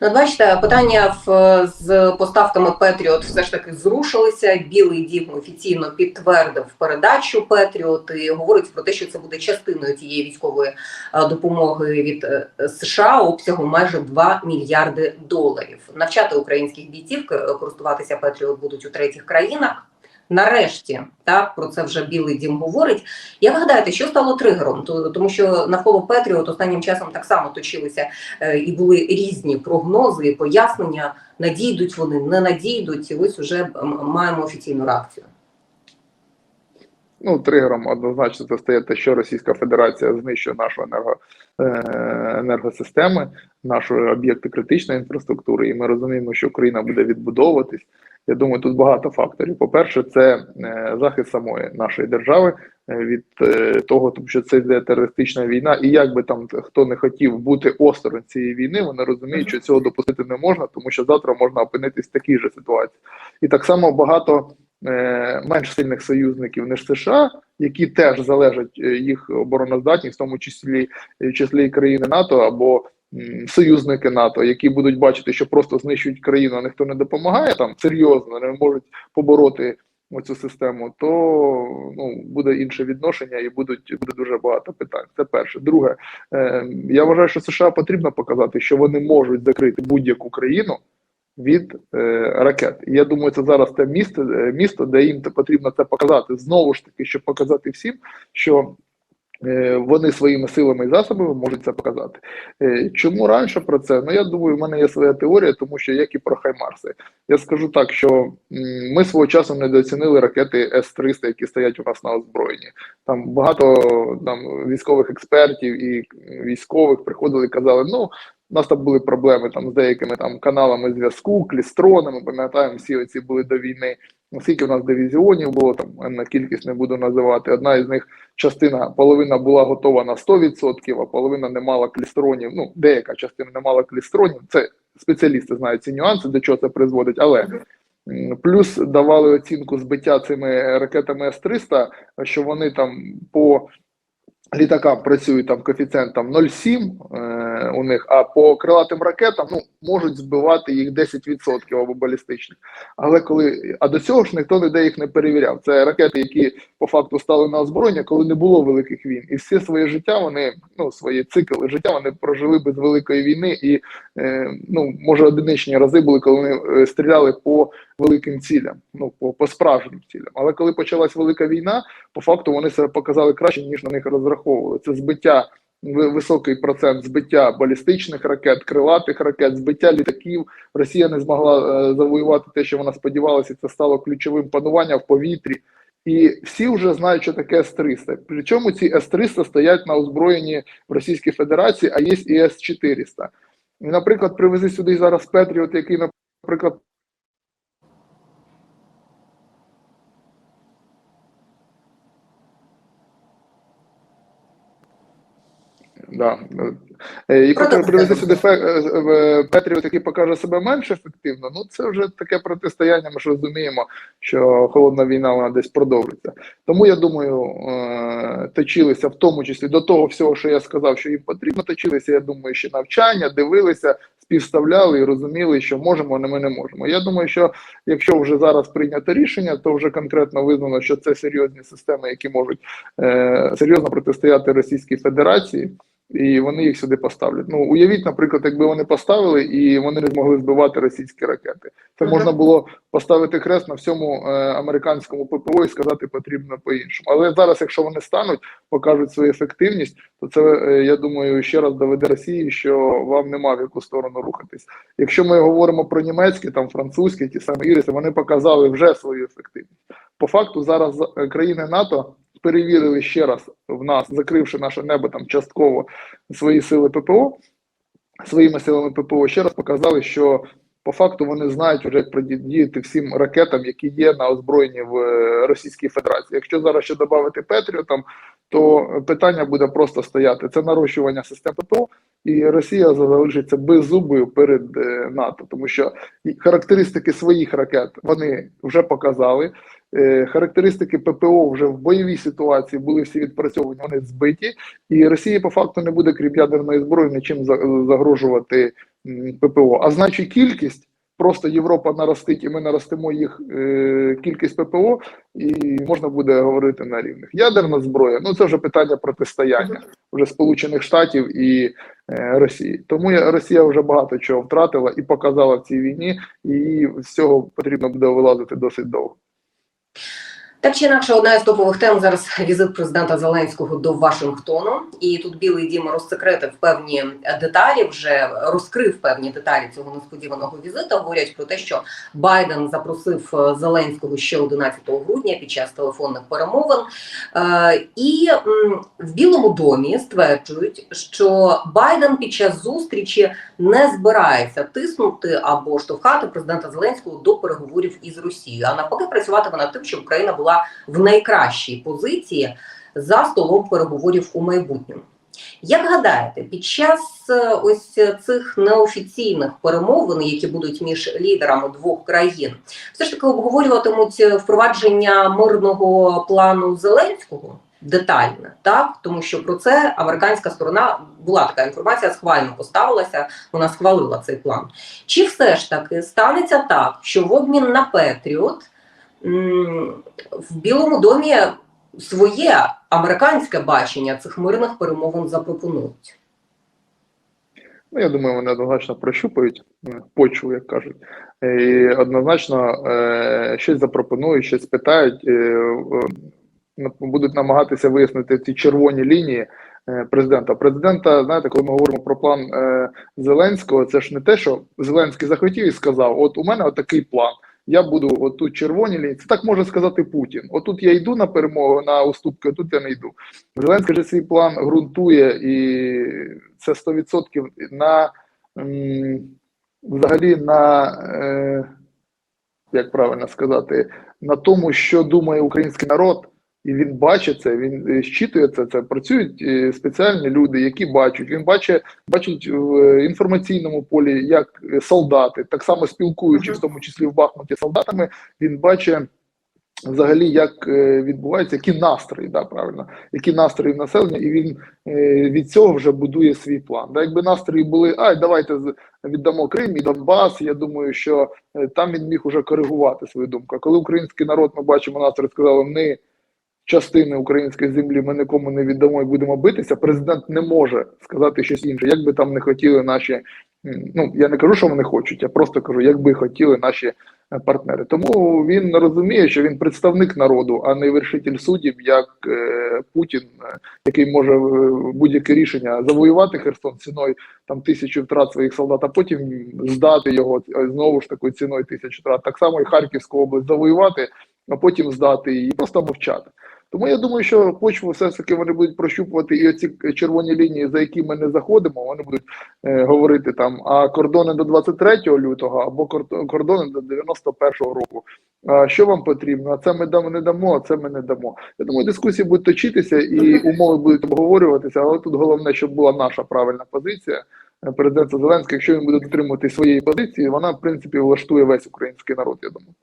Ну, бачите, питання в, з поставками Петріот все ж таки зрушилися. Білий дім офіційно підтвердив передачу Петріот і говорить про те, що це буде частиною тієї військової е, допомоги від е, США обсягом майже 2 мільярди доларів. Навчати українських бійців е, користуватися Петріот будуть у третіх країнах. Нарешті так про це вже Білий Дім говорить. Як ви гадаєте, що стало тригером? Тому що навколо Петріот останнім часом так само точилися е, і були різні прогнози і пояснення. Надійдуть вони, не надійдуть. І ось уже маємо офіційну реакцію. Ну, тригером однозначно це стає те, що Російська Федерація знищує нашу енерго, е, енергосистеми, наші об'єкти критичної інфраструктури, і ми розуміємо, що Україна буде відбудовуватись. Я думаю, тут багато факторів. По-перше, це е, захист самої нашої держави е, від е, того, тому що це йде терористична війна, і як би там хто не хотів бути осторонь цієї війни, вони розуміють, що цього допустити не можна, тому що завтра можна опинитись в такій же ситуації. І так само багато менш сильних союзників ніж США, які теж залежать їх обороноздатність, в тому числі числі країни НАТО або союзники НАТО, які будуть бачити, що просто знищують країну, а ніхто не допомагає там серйозно, не можуть побороти оцю систему, то ну буде інше відношення і будуть буде дуже багато питань. Це перше. Друге, е, я вважаю, що США потрібно показати, що вони можуть закрити будь-яку країну від е, ракет. Я думаю, це зараз те місце, е, місто, де їм потрібно це показати. Знову ж таки, щоб показати всім, що вони своїми силами і засобами можуть це показати. Е, чому раніше про це? Ну я думаю, в мене є своя теорія, тому що як і про Хаймарси. Я скажу так, що ми свого часу недооцінили ракети С-300, які стоять у нас на озброєнні. Там багато там військових експертів і військових приходили і казали, ну. У нас там були проблеми там з деякими там каналами зв'язку, клістронами. Пам'ятаємо, всі оці були до війни. Скільки у нас дивізіонів було там на кількість не буду називати. Одна із них частина, половина була готова на 100%, а половина не мала клістронів. Ну, деяка частина не мала клістронів. Це спеціалісти знають ці нюанси, до чого це призводить. Але плюс давали оцінку збиття цими ракетами С-300, що вони там по літакам працюють там коефіцієнтом 0,7 е, у них, а по крилатим ракетам ну, можуть збивати їх 10% або балістичних. Але коли а до цього ж ніхто ніде їх не перевіряв. Це ракети, які по факту стали на озброєння, коли не було великих війн, і все своє життя вони ну свої цикли життя вони прожили без великої війни, і е, ну може одиничні рази були, коли вони е, стріляли по великим цілям, ну по, по справжнім цілям. Але коли почалась велика війна, по факту вони себе показали краще ніж на них розраховували. Це збиття високий процент збиття балістичних ракет, крилатих ракет, збиття літаків. Росія не змогла е, завоювати те, що вона сподівалася. Це стало ключовим пануванням в повітрі. І всі вже знають, що таке С-300. Причому ці С-300 стоять на озброєнні в Російській Федерації, а є і С-400. І, наприклад, привези сюди зараз Петріот, який, наприклад, Да. Е, І поки Продовжуйте. сюди е, е, Петріот, який покаже себе менш ефективно, ну це вже таке протистояння. Ми ж розуміємо, що холодна війна вона десь продовжиться. Тому я думаю, точилися в тому числі до того всього, що я сказав, що їм потрібно. Точилися, я думаю, ще навчання, дивилися, співставляли і розуміли, що можемо, а ми не можемо. Я думаю, що якщо вже зараз прийнято рішення, то вже конкретно визнано, що це серйозні системи, які можуть серйозно протистояти Російській Федерації. І вони їх сюди поставлять. Ну уявіть, наприклад, якби вони поставили і вони не змогли збивати російські ракети. Це Мгм. можна було поставити хрест на всьому е, американському ППО і сказати потрібно по-іншому. Але зараз, якщо вони стануть, покажуть свою ефективність, то це е, я думаю ще раз доведе Росії, що вам нема в яку сторону рухатись. Якщо ми говоримо про німецькі, там французькі, ті самі іриси, вони показали вже свою ефективність. По факту зараз е, країни НАТО перевірили ще раз в нас, закривши наше небо там частково свої сили ППО, своїми силами ППО ще раз показали, що по факту вони знають вже як протидіяти всім ракетам, які є на озброєнні в е, Російській Федерації. Якщо зараз ще додати Петріотам, то питання буде просто стояти: це нарощування систем ППО, і Росія залишиться беззубою перед е, НАТО, тому що характеристики своїх ракет вони вже показали. Е, Характеристики ППО вже в бойовій ситуації були всі відпрацьовані, вони збиті, і Росії по факту не буде крім ядерної зброї нічим за- загрожувати ППО. А значить, кількість просто Європа наростить, і ми наростимо їх е, кількість ППО, і можна буде говорити на рівних. Ядерна зброя, ну це вже питання протистояння вже Сполучених Штатів і е, Росії. Тому Росія вже багато чого втратила і показала в цій війні, і з цього потрібно буде вилазити досить довго. Так чи інакше, одна із топових тем зараз візит президента Зеленського до Вашингтону, і тут Білий Дім розсекретив певні деталі, вже розкрив певні деталі цього несподіваного візиту. Говорять про те, що Байден запросив е, Зеленського ще 11 грудня під час телефонних перемовин. Е, І в Білому домі стверджують, що Байден під час зустрічі не збирається тиснути або штовхати президента Зеленського до переговорів із Росією, а навпаки, працюватиме над тим, щоб Україна була в найкращій позиції за столом переговорів у майбутньому. Як гадаєте, під час е, ось цих неофіційних перемовин, які будуть між лідерами двох країн, все ж таки обговорюватимуть впровадження мирного плану Зеленського детальне, так тому що про це американська сторона була така інформація, схвально поставилася, вона схвалила цей план. Чи все ж таки станеться так, що в обмін на Петріот в Білому домі своє американське бачення цих мирних перемовин запропонують? Ну, я думаю, вони однозначно прощупають е, почву, як кажуть, і однозначно е, щось запропонують, щось спитають, е, е, будуть намагатися вияснити ці червоні лінії е, президента. Президента, знаєте, коли ми говоримо про план е, Зеленського, це ж не те, що Зеленський захотів і сказав: от у мене отакий план. Я буду отут червоні лінії. Це так може сказати Путін. Отут я йду на перемогу на уступки, отут тут я не йду. Зеленський же свій план ґрунтує, і це 100% на взагалі на е, як правильно сказати, на тому, що думає український народ. І він бачить це, він е, щитує це. Це працюють е, спеціальні люди, які бачать. Він бачить, бачить в е, інформаційному полі, як солдати, так само спілкуючись, в тому числі в Бахмуті солдатами, він бачить взагалі, як відбувається, які настрої, да, правильно, які настрої в населення, і він від цього вже будує свій план. Да, якби настрої були, ай, давайте віддамо Крим і Донбас. Я думаю, що там він міг уже коригувати свою думку. А коли український народ, ми бачимо, настрої сказали, ми частини української землі ми нікому не віддамо і будемо битися. Президент не може сказати щось інше, як би там не хотіли наші. Ну я не кажу, що вони хочуть, я просто кажу, як би хотіли наші е, партнери. Тому він розуміє, що він представник народу, а не вершитель суддів, як е, Путін, е, який може е, будь-яке рішення завоювати Херсон ціною там тисячі втрат своїх солдат, а потім здати його знову ж такою ціною тисячі втрат. Так само і Харківську область завоювати, а потім здати її просто мовчати. Тому я думаю, що почву все ж таки вони будуть прощупувати і оці червоні лінії, за які ми не заходимо, вони будуть е, говорити там, а кордони до 23 лютого або кордони до 91-го року. А що вам потрібно? А це ми дамо не дамо, а це ми не дамо. Я думаю, дискусії будуть точитися і умови будуть обговорюватися, але тут головне, щоб була наша правильна позиція. Президента Зеленського, якщо він буде дотримувати своєї позиції, вона в принципі влаштує весь український народ. Я думаю.